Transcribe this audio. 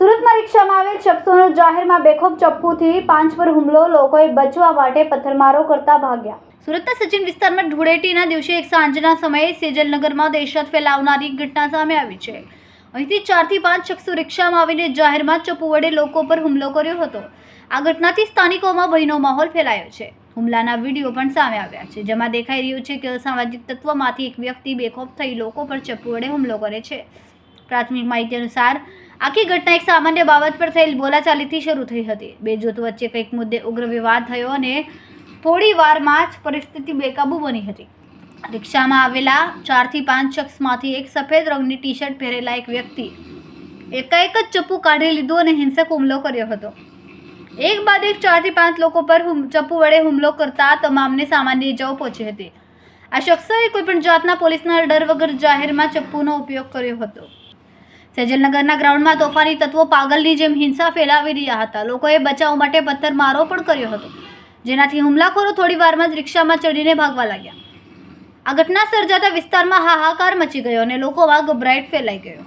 સુરતમાં રિક્ષામાં આવેલ શખ્સોનો જાહેરમાં બેખોફ ચપ્પુથી પાંચ પર હુમલો, લોકોએ બચવા માટે પથ્થરમારો કરતા ભાગ્યા. સુરતના સચિન વિસ્તારમાં ધૂળેટીના દિવસે એક સાંજના સમયે સેજલનગરમાં દહેશત ફેલાવનારી ઘટના સામે આવી છે. અહીંથી ચારથી પાંચ શખ્સો રિક્ષામાં આવીને જાહેરમાં ચપ્પુ વડે લોકો પર હુમલો કર્યો હતો. આ ઘટનાથી સ્થાનિકોમાં ભયનો માહોલ ફેલાયો છે. હુમલાના વીડિયો પણ સામે આવ્યા છે, જેમાં દેખાઈ રહ્યું છે કે અસામાજિક તત્વમાંથી એક વ્યક્તિ બેખોફ થઈ લોકો પર ચપ્પુ વડે હુમલો કરે છે. પ્રાથમિક માહિતી અનુસાર, આખી ઘટના એક સામાન્ય બાબત પર થયેલ બોલાચાલીથી શરૂ થઈ હતી. બે જૂથ વચ્ચે કંઈક મુદ્દે ઉગ્ર વિવાદ થયો અને થોડી વારમાં જ પરિસ્થિતિ બેકાબૂ બની હતી. રિક્ષામાં આવેલા ચારથી પાંચ શખ્સમાંથી એક સફેદ રંગની ટી શર્ટ પહેરેલા એક વ્યક્તિ એકાએક જ ચપ્પુ કાઢી લીધું અને હિંસક હુમલો કર્યો હતો. એક બાદ એક ચારથી પાંચ લોકો પર ચપ્પુ વડે હુમલો કરતા તમામને સામાન્ય ઇજાઓ પહોંચી હતી. આ શખ્સોએ કોઈપણ જાતના પોલીસના ડર વગર જાહેરમાં ચપ્પુનો ઉપયોગ કર્યો હતો. સેજલનગરના ગ્રાઉન્ડમાં તોફાની તત્વો પાગલની જેમ હિંસા ફેલાવી રહ્યા હતા. લોકોએ બચાવ માટે પથ્થરમારો પણ કર્યો હતો. જેનાથી હુમલાખોરો થોડી વારમાં જ રિક્ષામાં ચડીને ભાગવા લાગ્યા. આ ઘટના સર્જાતા વિસ્તારમાં હાહાકાર મચી ગયો અને લોકોમાં ગભરાટ ફેલાઈ ગયો.